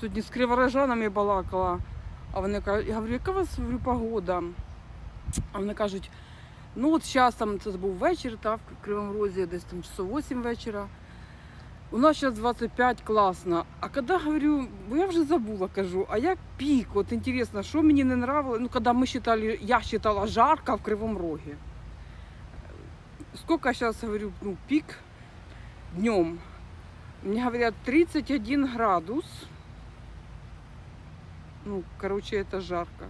Сьогодні з криворожанами балакала. А вони кажуть, я говорю, яка у вас говорю, погода? А вони кажуть, ну от зараз там це був вечір, та, в Кривому Розі, десь там часов 8 вечора. У нас зараз 25 класно. А коли говорю, бо я вже забула, кажу, а як пік? От інтересно, що мені не нравилось, ну коли ми считали, я считала жарко в Кривому Рогі. Сколько сейчас, говорю, ну, пик днем? Мне говорят 31 градус. Ну, короче, это жарко.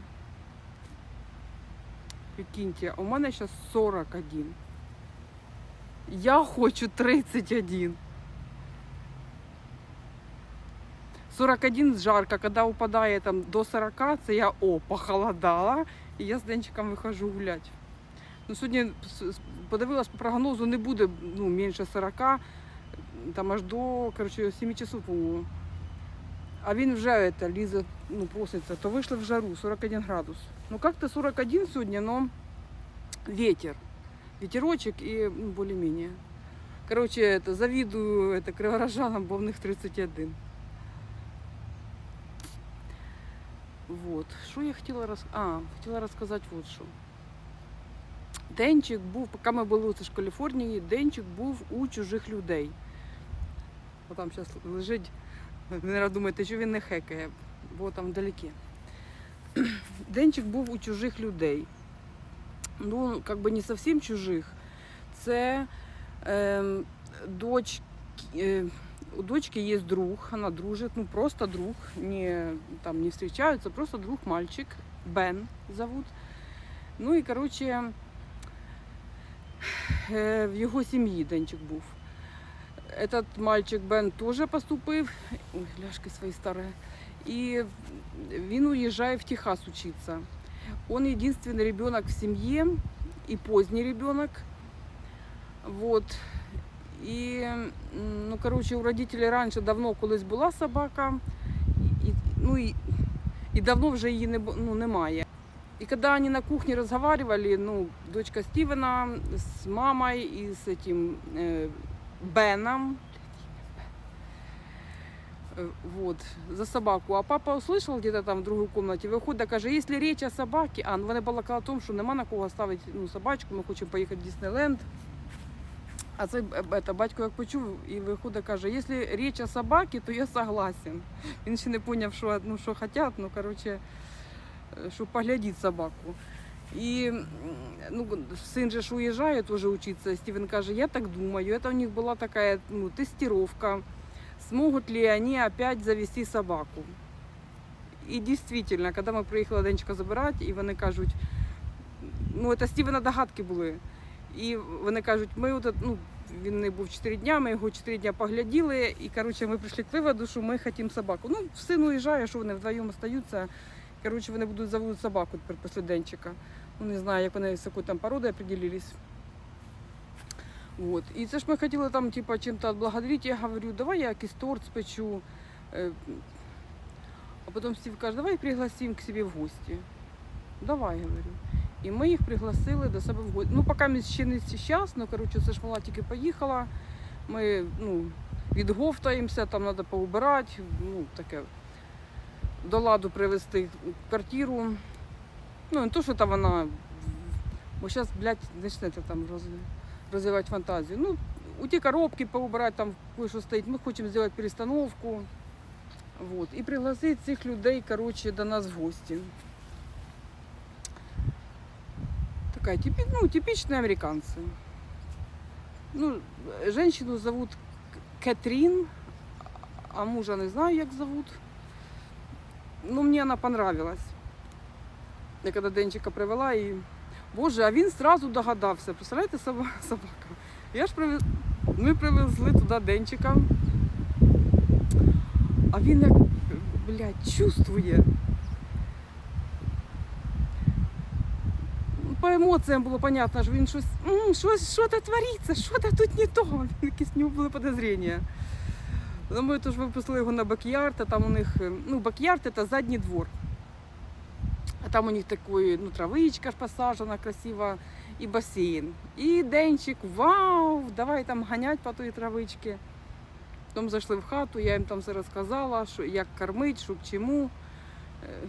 Прикиньте, у мене сейчас 41. Я хочу 31. 41 жарко, когда упадає там до 40, це я о, похолодала, і я з Денчиком виходжу гуляти. Ну, сьогодні с- с- подивилась по прогнозу, не буде ну, менше 40, там аж до коротше, 7 часов, по-моєму. А він вже это, лізе, ну, проситься, то вийшли в жару 41 градус. Ну как-то 41 сьогодні, но ветер. Ветерочек и ну, более-менее. Короче, это, завидую это, криворожанам, бо в них 31. Вот. Що я хотіла роз... А, хотіла розказати вот що. Денчик був, поки ми були це ж в Каліфорнії, Денчик був у чужих людей. Бо там зараз лежить, ви думаєте, що він не хекає, бо там вдалеке. Денчик був у чужих людей. Ну, как би не зовсім чужих. Це е, доч, е, у дочки є друг, вона дружить, ну просто друг, не, там не встречаются, просто друг мальчик, Бен зовут. Ну і короче, е, в його сім'ї Денчик був. Этот мальчик Бен теж поступив, ой, ляшки свої старі, і він уїжджає в Техас учиться. Он единственный ребенок в семье и поздний ребенок. Вот. І, м, ну, коротше, у родителей раніше давно колись була собака, і, ну, і, і давно вже її не, бу- ну, немає. І коли вони на кухні розмовляли, ну, дочка Стівена з мамою і з этим, е, Беном, Э, вот, за собаку. А папа услышал где-то там в другой комнаті, виходить, каже, якщо річ о собаці, а ну, вони балакали о тому, що нема на кого ставити ну, собачку, ми хочемо поїхати в Діснейленд. А цей б- б- это, батько як почув і виходить, каже, якщо річ о собаці, то я согласен. Він ще не зрозумів, що, ну, що хотять, ну, коротше, е, щоб поглядіть собаку. І м, ну, сын же ж уезжает тоже учиться. Стивен каже, я так думаю, это у них была такая ну, тестировка, смогут ли они опять завести собаку. І дійсно, коли ми приїхали Денчика забирати, і вони кажуть, ну це Стівена догадки були. І вони кажуть, ми от, ну, він не був 4 дня, ми його 4 дня погляділи, і коротше, ми прийшли к виводу, що ми хочемо собаку. Ну, син уїжджає, що вони вдвоєм остаються. Коротше, вони будуть заводити собаку тепер після Денчика. Ну, не знаю, як вони з якою там породою определились. Вот. І це ж ми хотіли там, типа, чим-то відблагодарити. Я говорю, давай я якийсь торт спечу. Е, А потім Стів каже, давай пригласимо к себе в гості. Давай, говорю. І ми їх пригласили до себе в гості. Ну, поки ще не зараз, ну, коротше, це ж мала тільки поїхала. Ми ну, відговтаємося, там треба поубирати, ну, таке, до ладу привести квартиру. Ну, не то, що там вона. Бо зараз, блядь, почнете там роз, розвивати фантазію. Ну, у ті коробки поубирати, там кое-що стоїть. Ми хочемо зробити перестановку. Вот. І пригласити цих людей, коротше, до нас в гості. Такая типи, ну, типичные американцы. Ну, женщину зовут К- Кэтрин, а мужа не знаю, як зовут. Ну, мне она понравилась. Я когда Денчика привела і. Боже, а він сразу догадався. Представляєте, собака. Я ж привез... Ми привезли туди Денчика. А він як, блядь, чувствує. По емоціям було понятно, що він щось, «М, щось, що то твориться, що то тут не то. Якісь в нього були подозріння. Ну, ми тож випустили його на бакярд, а там у них, е, ну, бакярд це задній двор. А там у них такой, ну, травичка ж посажена красиво, і басейн. І денчик, вау, давай там ганять по той травичці. Потім зайшли в хату, я їм там все розказала, що як кормити, що к чому. Е,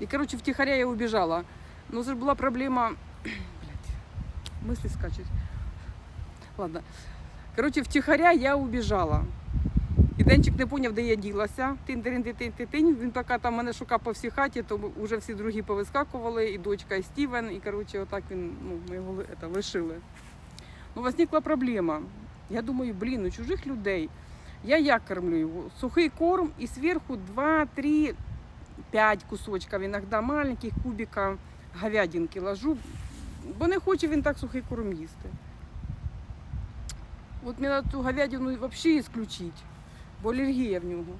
І, коротше, втихаря я убіжала. Ну, це ж була проблема. Блядь, мислі скачуть. Ладно. Коротше, втихаря я убіжала. І Денчик не поняв, де я ділася. тин тин тин тин тин Він поки там мене шукав по всій хаті, то вже всі другі повискакували, і дочка, і Стівен. І коротше, отак він, ну, ми його это, лишили. Ну, возникла проблема. Я думаю, блін, у чужих людей. Я як кормлю його? Сухий корм і зверху 2, 3, 5 кусочків, іноді маленьких кубиків говядинки ложу, бо не хоче він так сухий корм їсти. От мені цю говядину взагалі ісключити, бо алергія в нього.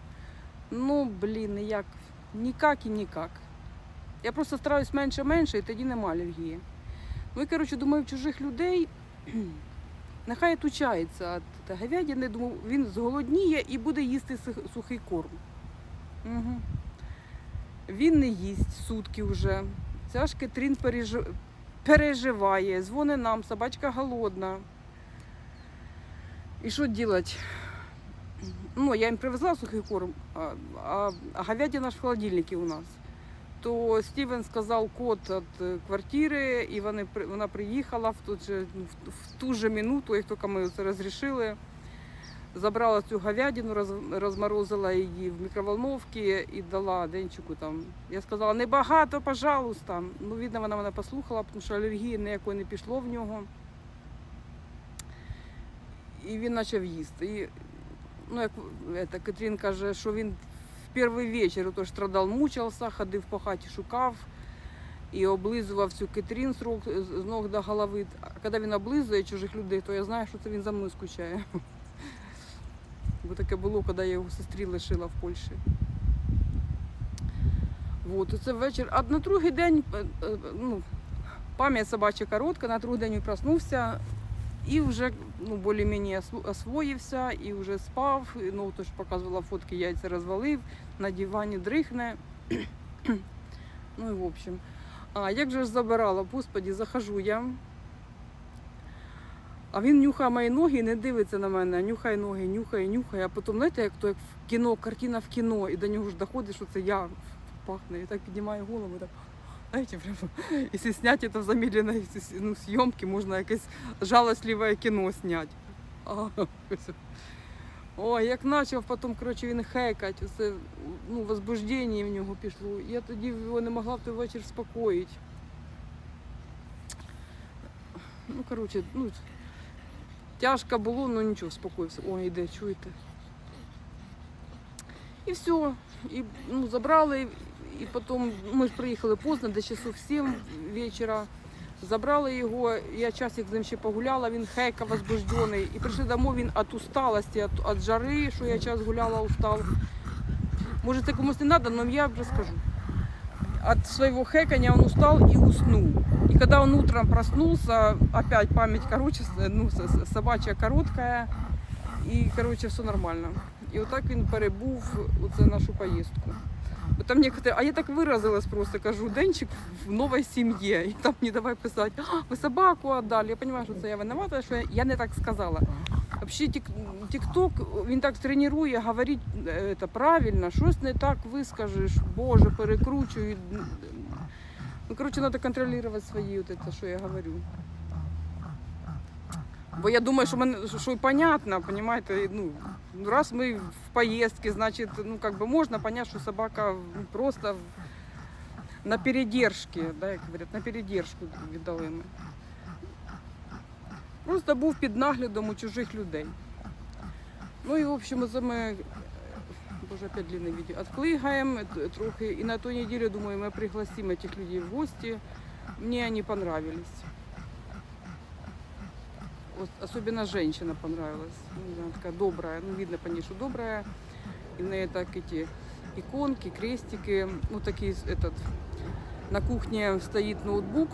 Ну, блін, ніяк, ніяк і ніяк. Я просто стараюсь менше-менше, і тоді нема алергії. Ну і коротше, думаю, чужих людей нехай отучається від говядини, думаю, він зголодніє і буде їсти сухий корм. Угу. Він не їсть сутки вже. Ця ж Кетрін переж- переживає, дзвонить нам, собачка голодна. І що робити? Ну, я їм привезла сухий корм, а, а, а говядина в холодильнику у нас. То Стівен сказав код від квартири, і вони, вона приїхала в ту, же, в ту же минуту, як тільки ми це розрішили. Забрала цю говядину, роз, розморозила її в мікроволновці і дала денчику там. Я сказала, небагато, пожалуйста. Ну, видно, вона мене послухала, тому що алергії ніякої не пішло в нього. І він почав їсти. І, ну, як это, Катрін каже, що він в перший вечір тож страдав, мучився, ходив по хаті, шукав і облизував цю Катрін з рук- з ног до голови. А коли він облизує чужих людей, то я знаю, що це він за мною скучає. Бо таке було, коли я його сестрі лишила в Польщі. Вот, це вечір. А на другий день е, е, ну, пам'ять собача коротка, на другий день він проснувся і вже ну, більш-менш осво- освоївся, і вже спав. Ну, тож показувала фотки, яйця розвалив, на дивані дрихне. ну і в общем. А як же ж забирала? Господі, захожу я. А він нюхає мої ноги і не дивиться на мене, нюхає ноги, нюхає, нюхає. А потім, знаєте, як то як в кіно, картина в кіно, і до нього ж доходить, що це я пахне. І так піднімає голову, так, знаєте, прямо, якщо зняти це в замедленій ну, зйомці, можна якесь жалостливе кіно зняти. Ой, як почав потім, коротше, він хекать, оце, ну, возбуждення в нього пішло. Я тоді його не могла в той вечір спокоїти. Ну, коротше, ну, Тяжко було, але нічого, спокоївся. Ой, йде, чуєте. І все. І ну, забрали, і потім ми ж приїхали поздно, до часов 7 вечора. Забрали його, я часик з ним ще погуляла, він хейка возбуждений. І прийшли домой він від усталості, від, жари, що я час гуляла, устав. Може це комусь не треба, але я вже скажу. От своего хэкания он устал и уснул. И когда он утром проснулся, опять память короче, ну, собачья короткая, и, короче, все нормально. І отак він перебув оце нашу поїздку. Бо Там некоторые, а я так виразилась просто, кажу, Денчик в новій сім'ї. І там мені давай писати, «А, ви собаку віддали. Я розумію, що це я винувата, що я, я не так сказала. Взагалі, тік, тік-ток, він так тренує, говорить е, це правильно, щось не так вискажеш, Боже, перекручують. Ну, коротше, треба контролювати свої, от це, що я говорю. Бо я думаю, що мене що і понятно, понимаете, ну, ну, раз ми в поїздці, значить, ну, как бы можна понять, що собака ну, просто на передержці, да, як говорять, на передержку віддали. Просто був під наглядом у чужих людей. Ну і в общем, це ми, е, боже, опять длинне відео, отклигаємо трохи. І на ту неділю, думаю, ми пригласимо цих людей в гості. Мені вони понравились. Вот, особенно женщина понравилась. Ну, Она такая добрая, ну видно по ней, что добрая. И на ней так эти иконки, крестики, ну такие, этот, на кухне стоит ноутбук,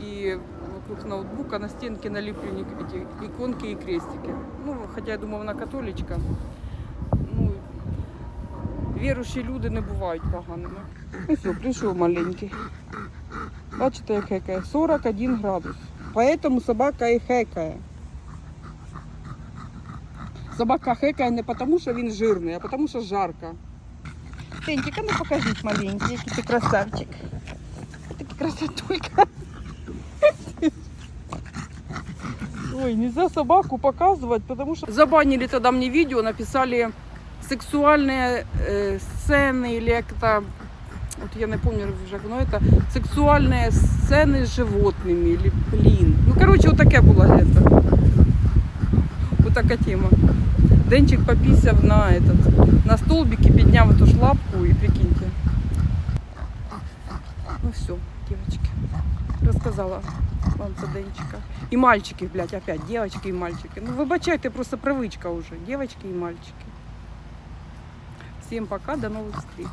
и вокруг ноутбука на стенке налеплены эти иконки и крестики. Ну, хотя я думаю, вона католичка. Ну, віруючі люди не бувають поганими. Ну все, прийшов маленький. Бачите, як хекає? 41 градус. Поэтому собака і хекає. Собака хекає не тому, що він жирний, а тому, що жарко. Тентик, а ну покажись маленький, який ти красавчик. Такий красотулька. Ой, нельзя собаку показывать, потому что... Забанили тогда мне видео, написали сексуальные э, сцены или как-то... Вот я не помню вже, но это сексуальные сцены с животными или блин. Ну, короче, вот таке було это. Вот така тема. Денчик пописав на этот, на столбик и підняв эту ж лапку и прикиньте. Ну все, девочки, рассказала вам за Денчика. И мальчики, блядь, опять, девочки и мальчики. Ну, вибачайте, просто привычка уже. Девочки и мальчики. Всем пока, до новых встреч.